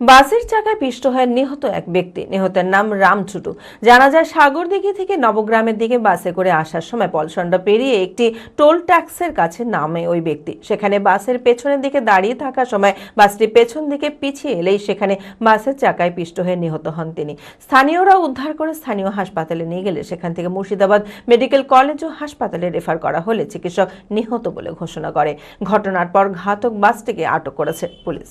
বাসের চাকায় পিষ্ট হয়ে নিহত এক ব্যক্তি। নিহতের নাম রাম টুটু জানা যায় সাগরদিঘি থেকে নবগ্রামের দিকে বাসে করে আসার সময় পলসন্ডা পেরিয়ে একটি টোল ট্যাক্সের কাছে নামে ওই ব্যক্তি। সেখানে বাসের পেছনের দিকে দাঁড়িয়ে থাকার সময় বাসটি পেছন দিকে পিছিয়ে এলেই সেখানে বাসের চাকায় পিষ্ট হয়ে নিহত হন তিনি। স্থানীয়রা উদ্ধার করে স্থানীয় হাসপাতালে নিয়ে গেলে সেখান থেকে মুর্শিদাবাদ মেডিকেল কলেজ ও হাসপাতালে রেফার করা হলে চিকিৎসক নিহত বলে ঘোষণা করে। ঘটনার পর ঘাতক বাসটিকে আটক করেছে পুলিশ।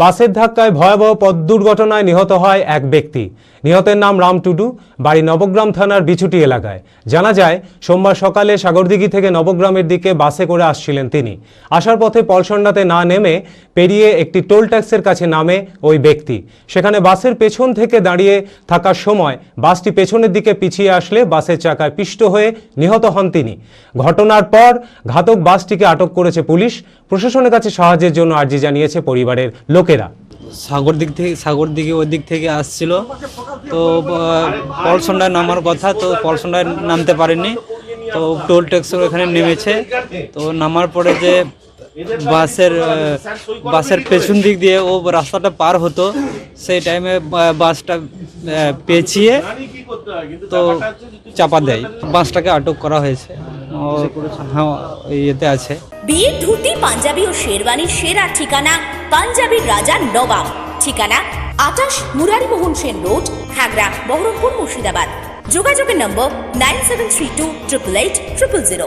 বাসের ধাক্কায় ভয়াবহ পথ দুর্ঘটনায় নিহত হয় এক ব্যক্তি। নিহতের নাম রাম টুডু, বাড়ি নবগ্রাম থানার বিছুটি এলাকায়। জানা যায়, সোমবার সকালে সাগরদিঘি থেকে নবগ্রামের দিকে বাসে করে আসছিলেন তিনি। আসার পথে পলসন্ডাতে না নেমে পেরিয়ে একটি টোল ট্যাক্সের কাছে নামে ওই ব্যক্তি। সেখানে বাসের পেছন থেকে দাঁড়িয়ে থাকার সময় বাসটি পেছনের দিকে পিছিয়ে আসলে বাসের চাকায় পিষ্ট হয়ে নিহত হন তিনি। ঘটনার পর ঘাতক বাসটিকে আটক করেছে পুলিশ। প্রশাসনের কাছে সাহায্যের জন্য আর্জি জানিয়েছে পরিবারের লোকেরা। সাগর দিক থেকে সাগর দিকে ওই দিক থেকে আসছিল। তো পলসন্ডায় নামার কথা, তো পলসন্ডায় নামতে পারেনি তো টোল ট্যাক্সের এখানে নেমেছে। তো নামার পরে যে বাসের বাসের পেছন দিক দিয়ে ও রাস্তাটা পার হতো, সেই টাইমে বাসটা পেঁচিয়ে তো চাপা দেয়। বাসটাকে আটক করা হয়েছে। হ্যাঁ ইয়েতে আছে। বিয়ের ধুতি, পাঞ্জাবি ও শেরওয়ানির সেরা ঠিকানা পাঞ্জাবির রাজা নবাব। ঠিকানা আটাশ মুরারিমোহন সেন রোড, খাগড়া, বহরমপুর মুর্শিদাবাদ। যোগাযোগের নম্বর nine seven three two triple eight triple zero.